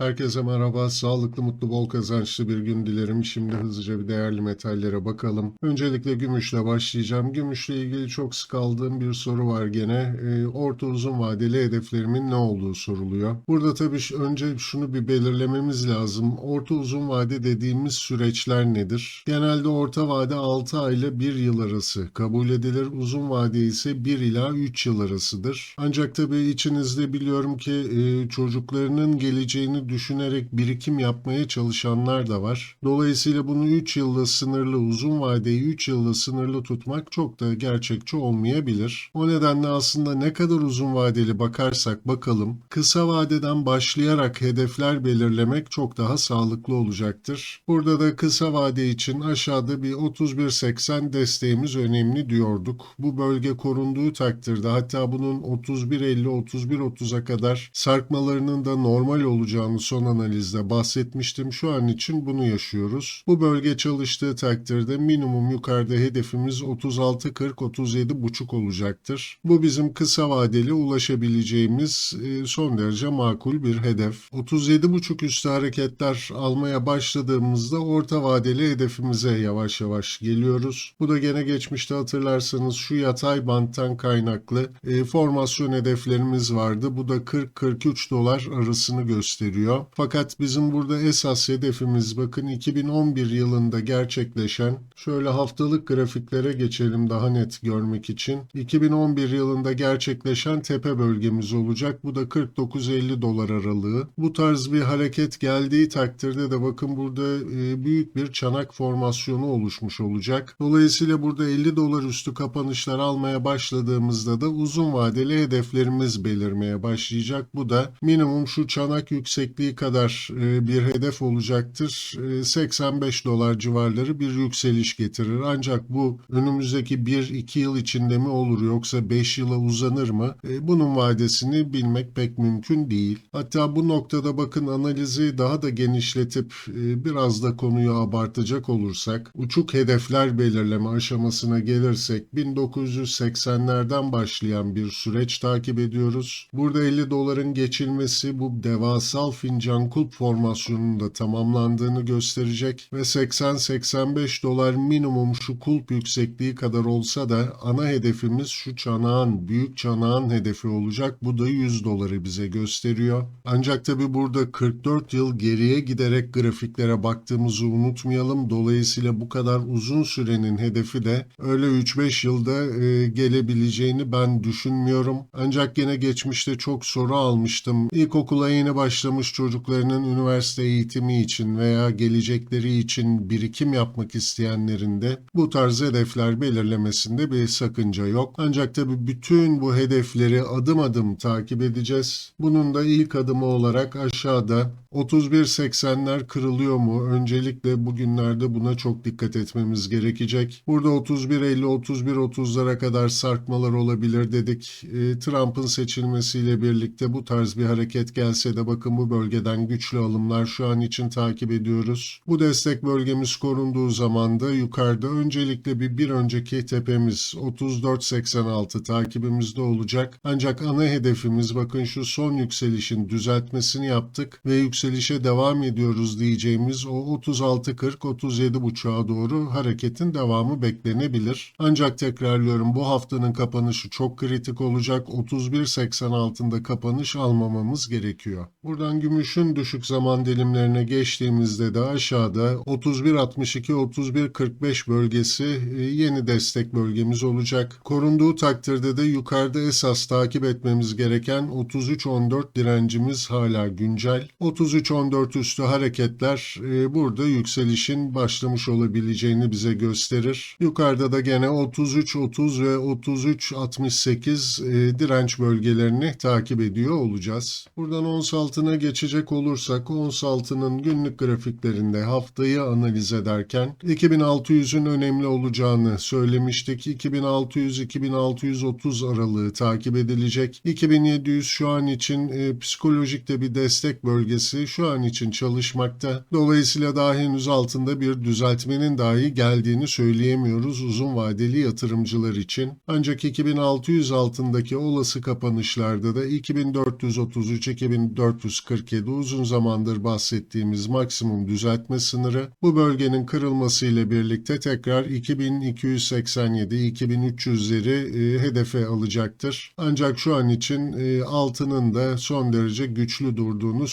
Herkese merhaba, sağlıklı, mutlu, bol kazançlı bir gün dilerim. Şimdi hızlıca bir değerli metallere bakalım. Öncelikle gümüşle başlayacağım. Gümüşle ilgili çok sık aldığım bir soru var gene. Ee, orta uzun vadeli hedeflerimin ne olduğu soruluyor. Burada tabii önce şunu bir belirlememiz lazım. Orta uzun vade dediğimiz süreçler nedir? Genelde orta vade 6 ay ile 1 yıl arası kabul edilir. Uzun vade ise 1 ila 3 yıl arasıdır. Ancak tabii içinizde biliyorum ki e, çocuklarının geleceğini düşünerek birikim yapmaya çalışanlar da var. Dolayısıyla bunu 3 yılla sınırlı, uzun vadeyi 3 yılla sınırlı tutmak çok da gerçekçi olmayabilir. O nedenle aslında ne kadar uzun vadeli bakarsak bakalım, kısa vadeden başlayarak hedefler belirlemek çok daha sağlıklı olacaktır. Burada da kısa vade için aşağıda bir 31.80 desteğimiz önemli diyorduk. Bu bölge korunduğu takdirde hatta bunun 31.50-31.30'a kadar sarkmalarının da normal olacağını son analizde bahsetmiştim. Şu an için bunu yaşıyoruz. Bu bölge çalıştığı takdirde minimum yukarıda hedefimiz 36.40-37.5 olacaktır. Bu bizim kısa vadeli ulaşabileceğimiz e, son derece makul bir hedef. 37.5 üstü hareketler almaya başladığımızda orta vadeli hedefimize yavaş yavaş geliyoruz. Bu da gene geçmişte hatırlarsanız şu yatay banttan kaynaklı e, formasyon hedeflerimiz vardı. Bu da 40-43 dolar arasını gösteriyor. Fakat bizim burada esas hedefimiz bakın 2011 yılında gerçekleşen şöyle haftalık grafiklere geçelim daha net görmek için. 2011 yılında gerçekleşen tepe bölgemiz olacak. Bu da 49-50 dolar aralığı. Bu tarz bir hareket geldiği takdirde de bakın burada e, büyük bir çanak formasyonu oluşmuş olacak. Dolayısıyla burada 50 dolar üstü kapanışlar almaya başladığımızda da uzun vadeli hedeflerimiz belirmeye başlayacak. Bu da minimum şu çanak yüksekliği kadar e, bir hedef olacaktır. E, 85 dolar civarları bir yükseliş getirir. Ancak bu önümüzdeki 1-2 yıl içinde mi olur yoksa 5 yıla uzanır mı? E, bunun vadesini bilmek pek mümkün değil. Hatta bu noktada bakın analizi daha da genişletip e, biraz da konuyu abartacak olursak uçuk hedefler belirleme aşamasına gelirsek 1980'lerden başlayan bir süreç takip ediyoruz. Burada 50 doların geçilmesi bu devasal fincan kulp formasyonunun da tamamlandığını gösterecek ve 80-85 dolar minimum şu kulp yüksekliği kadar olsa da ana hedefimiz şu çanağın, büyük çanağın hedefi olacak. Bu da 100 doları bize gösteriyor. Ancak tabi burada 44 yıl geriye giderek grafiklere baktığımızı unutmayalım. Dolayısıyla bu kadar uzun sürenin hedefi de öyle 3-5 yılda e, gelebileceğini ben düşünmüyorum. Ancak yine geçmişte çok soru almıştım. İlkokula yeni başlamış çocuklarının üniversite eğitimi için veya gelecekleri için birikim yapmak isteyenlerin de bu tarz hedefler belirlemesinde bir sakınca yok. Ancak tabii bütün bu hedefleri adım adım takip edeceğiz. Bunun da ilk adımı olarak aşağıda 31.80'ler kırılıyor mu? Öncelikle bugünlerde buna çok dikkat etmemiz gerekecek. Burada 31.50 31.30'lara kadar sarkmalar olabilir dedik. E, Trump'ın seçilmesiyle birlikte bu tarz bir hareket gelse de bakın bu bölgeden güçlü alımlar şu an için takip ediyoruz. Bu destek bölgemiz korunduğu zaman da yukarıda öncelikle bir bir önceki tepemiz 34.86 takibimizde olacak. Ancak ana hedefimiz bakın şu son yükselişin düzeltmesini yaptık ve yükselişe devam ediyoruz diyeceğimiz o 36.40 37.5'a doğru hareketin devamı beklenebilir. Ancak tekrarlıyorum bu haftanın kapanışı çok kritik olacak. 31.80 altında kapanış almamamız gerekiyor. Buradan gümüşün düşük zaman dilimlerine geçtiğimizde de aşağıda 31.62-31.45 bölgesi e, yeni destek bölgemiz olacak. Korunduğu takdirde de yukarıda esas takip etmemiz gereken 33.14 direncimiz hala güncel. 33.14 üstü hareketler e, burada yükselişin başlamış olabileceğini bize gösterir. Yukarıda da gene 33.30 ve 33.68 e, direnç bölgelerini takip ediyor olacağız. Buradan ons altına geçecek olursak ons altının günlük grafiklerinde haftayı analiz ederken 2600'ün önemli olacağını söylemiştik. 2600-2630 aralığı takip edilecek. 2700 şu an için e, psikolojik de bir destek bölgesi seçilmesi şu an için çalışmakta. Dolayısıyla daha henüz altında bir düzeltmenin dahi geldiğini söyleyemiyoruz uzun vadeli yatırımcılar için. Ancak 2600 altındaki olası kapanışlarda da 2433-2447 uzun zamandır bahsettiğimiz maksimum düzeltme sınırı bu bölgenin kırılmasıyla birlikte tekrar 2287-2300'leri e, hedefe alacaktır. Ancak şu an için e, altının da son derece güçlü durduğunu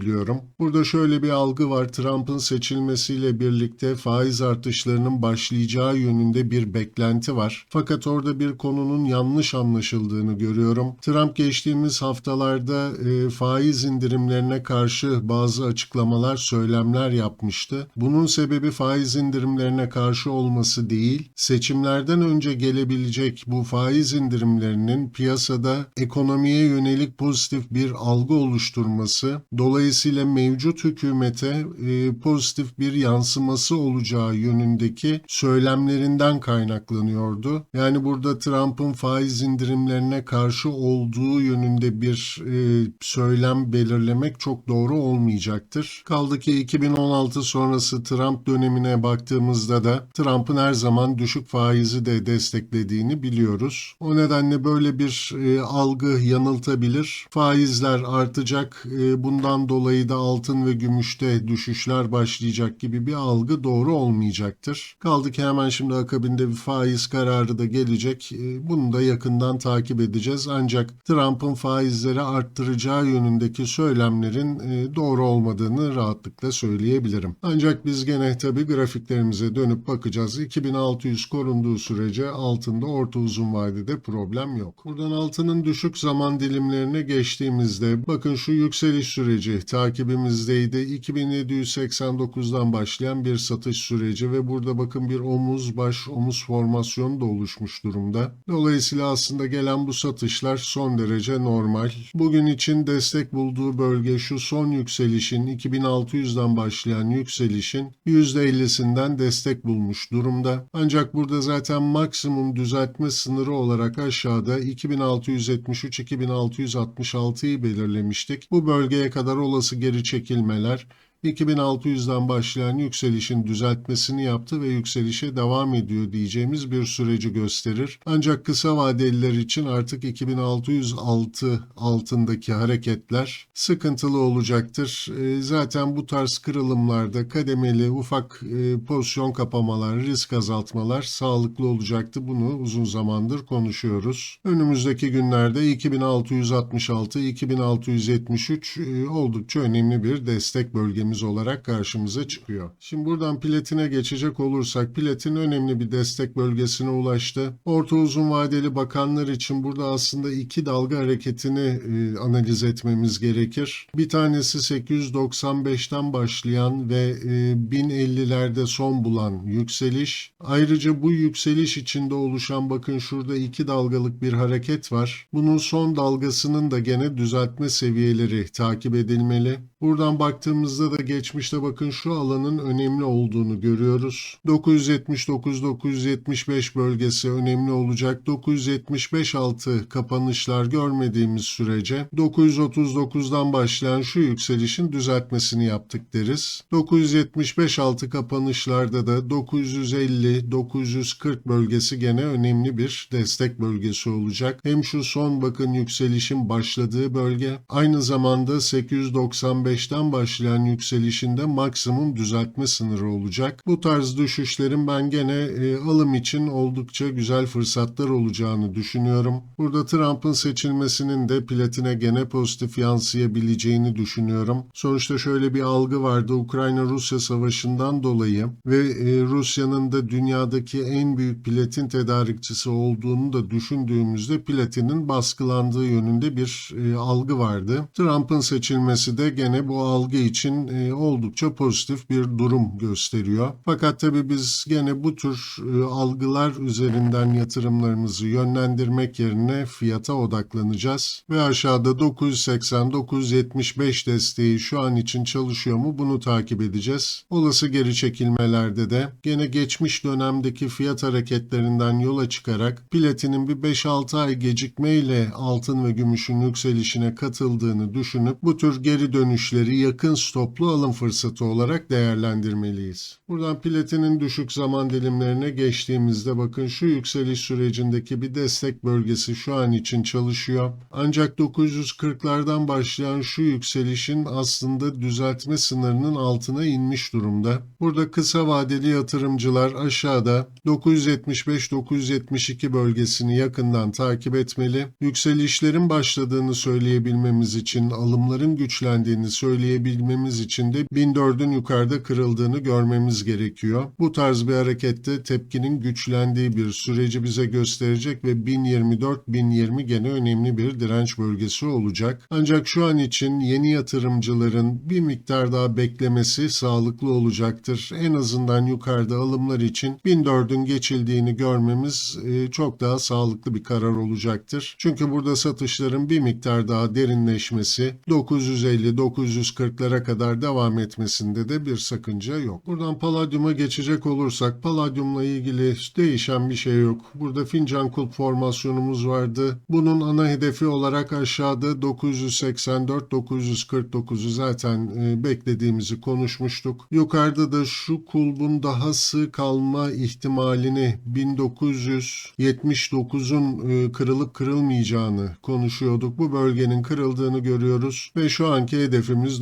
söyleyebiliyorum. Burada şöyle bir algı var. Trump'ın seçilmesiyle birlikte faiz artışlarının başlayacağı yönünde bir beklenti var. Fakat orada bir konunun yanlış anlaşıldığını görüyorum. Trump geçtiğimiz haftalarda e, faiz indirimlerine karşı bazı açıklamalar, söylemler yapmıştı. Bunun sebebi faiz indirimlerine karşı olması değil, seçimlerden önce gelebilecek bu faiz indirimlerinin piyasada ekonomiye yönelik pozitif bir algı oluşturması, dolayısıyla mevcut hükümete e, pozitif bir yansıması olacağı yönündeki söylemlerinden kaynaklanıyordu. Yani burada Trump'ın faiz indirimlerine karşı olduğu yönünde bir e, söylem belirlemek çok doğru olmayacaktır. Kaldı ki 2016 sonrası Trump dönemine baktığımızda da Trump'ın her zaman düşük faizi de desteklediğini biliyoruz. O nedenle böyle bir e, algı yanıltabilir. Faizler artacak, e, bundan dolayı da altın ve gümüşte düşüşler başlayacak gibi bir algı doğru olmayacaktır. Kaldı ki hemen şimdi akabinde bir faiz kararı da gelecek. E, bunu da yakından takip edeceğiz. Ancak Trump'ın faizleri arttıracağı yönündeki söylemlerin e, doğru olmadığını rahatlıkla söyleyebilirim. Ancak biz gene tabii grafiklerimize dönüp bakacağız. 2600 korunduğu sürece altında orta uzun vadede problem yok. Buradan altının düşük zaman dilimlerine geçtiğimizde bakın şu yükseliş süreci takibimizdeydi. 2789'dan başlayan bir satış süreci ve burada bakın bir omuz baş omuz formasyonu da oluşmuş durumda. Dolayısıyla aslında gelen bu satışlar son derece normal. Bugün için destek bulduğu bölge şu son yükselişin 2600'den başlayan yükselişin %50'sinden destek bulmuş durumda. Ancak burada zaten maksimum düzeltme sınırı olarak aşağıda 2673-2666'yı belirlemiştik. Bu bölgeye kadar olası geri çekilmeler 2600'den başlayan yükselişin düzeltmesini yaptı ve yükselişe devam ediyor diyeceğimiz bir süreci gösterir. Ancak kısa vadeliler için artık 2606 altındaki hareketler sıkıntılı olacaktır. E, Zaten bu tarz kırılımlarda kademeli ufak e, pozisyon kapamalar, risk azaltmalar sağlıklı olacaktı. Bunu uzun zamandır konuşuyoruz. Önümüzdeki günlerde 2666, 2673 e, oldukça önemli bir destek bölgemiz olarak karşımıza çıkıyor. Şimdi buradan platine geçecek olursak platin önemli bir destek bölgesine ulaştı. Orta uzun vadeli bakanlar için burada aslında iki dalga hareketini e, analiz etmemiz gerekir. Bir tanesi 895'ten başlayan ve e, 1050'lerde son bulan yükseliş. Ayrıca bu yükseliş içinde oluşan bakın şurada iki dalgalık bir hareket var. Bunun son dalgasının da gene düzeltme seviyeleri takip edilmeli. Buradan baktığımızda da geçmişte bakın şu alanın önemli olduğunu görüyoruz. 979-975 bölgesi önemli olacak. 975 altı kapanışlar görmediğimiz sürece 939'dan başlayan şu yükselişin düzeltmesini yaptık deriz. 975 altı kapanışlarda da 950-940 bölgesi gene önemli bir destek bölgesi olacak. Hem şu son bakın yükselişin başladığı bölge aynı zamanda 895'ten başlayan yükselişinde maksimum düzeltme sınırı olacak. Bu tarz düşüşlerin ben gene e, alım için oldukça güzel fırsatlar olacağını düşünüyorum. Burada Trump'ın seçilmesinin de platine gene pozitif yansıyabileceğini düşünüyorum. Sonuçta şöyle bir algı vardı. Ukrayna-Rusya savaşından dolayı ve e, Rusya'nın da dünyadaki en büyük platin tedarikçisi olduğunu da düşündüğümüzde platinin baskılandığı yönünde bir e, algı vardı. Trump'ın seçilmesi de gene bu algı için e, e, oldukça pozitif bir durum gösteriyor. Fakat tabii biz gene bu tür e, algılar üzerinden yatırımlarımızı yönlendirmek yerine fiyata odaklanacağız. Ve aşağıda 980-975 desteği şu an için çalışıyor mu bunu takip edeceğiz. Olası geri çekilmelerde de gene geçmiş dönemdeki fiyat hareketlerinden yola çıkarak platinin bir 5-6 ay gecikmeyle altın ve gümüşün yükselişine katıldığını düşünüp bu tür geri dönüşleri yakın stoplu alım fırsatı olarak değerlendirmeliyiz. Buradan platinin düşük zaman dilimlerine geçtiğimizde bakın şu yükseliş sürecindeki bir destek bölgesi şu an için çalışıyor. Ancak 940'lardan başlayan şu yükselişin aslında düzeltme sınırının altına inmiş durumda. Burada kısa vadeli yatırımcılar aşağıda 975-972 bölgesini yakından takip etmeli. Yükselişlerin başladığını söyleyebilmemiz için, alımların güçlendiğini söyleyebilmemiz için de 1004'ün yukarıda kırıldığını görmemiz gerekiyor. Bu tarz bir harekette tepkinin güçlendiği bir süreci bize gösterecek ve 1024-1020 gene önemli bir direnç bölgesi olacak. Ancak şu an için yeni yatırımcıların bir miktar daha beklemesi sağlıklı olacaktır. En azından yukarıda alımlar için 1004'ün geçildiğini görmemiz e, çok daha sağlıklı bir karar olacaktır. Çünkü burada satışların bir miktar daha derinleşmesi 950-940'lara kadar devam etmesinde de bir sakınca yok. Buradan Palladium'a geçecek olursak Palladium'la ilgili değişen bir şey yok. Burada fincan kulp formasyonumuz vardı. Bunun ana hedefi olarak aşağıda 984-949'u zaten e, beklediğimizi konuşmuştuk. Yukarıda da şu kulbun daha sığ kalma ihtimalini 1979'un e, kırılıp kırılmayacağını konuşuyorduk. Bu bölgenin kırıldığını görüyoruz ve şu anki hedefimiz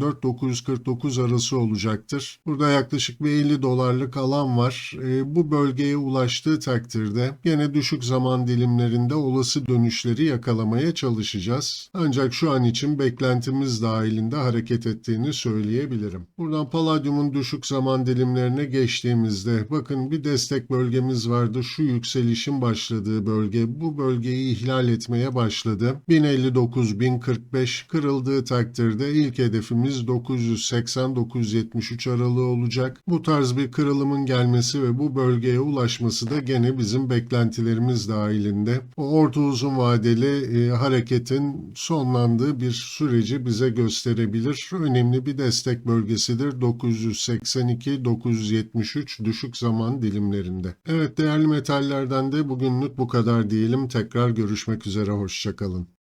984-949 arası olacaktır. Burada yaklaşık bir 50 dolarlık alan var. E, bu bölgeye ulaştığı takdirde gene düşük zaman dilimlerinde olası dönüşleri yakalamaya çalışacağız. Ancak şu an için beklentimiz dahilinde hareket ettiğini söyleyebilirim. Buradan Palladium'un düşük zaman dilimlerine geçtiğimizde bakın bir destek bölgemiz vardı. Şu yükselişin başladığı bölge. Bu bölgeyi ihlal etmeye başladı. 1059-1045 kırıldığı takdirde ilk hedefimiz 980-973 aralığı olacak. Bu tarz bir kırılımın gelmesi ve bu bölgeye ulaşması da gene bizim beklentilerimiz dahilinde. O orta uzun vadeli e, hareketin sonlandığı bir süreci bize gösterebilir. Önemli bir destek bölgesidir 982-973 düşük zaman dilimlerinde. Evet değerli metallerden de bugünlük bu kadar diyelim. Tekrar görüşmek üzere hoşçakalın.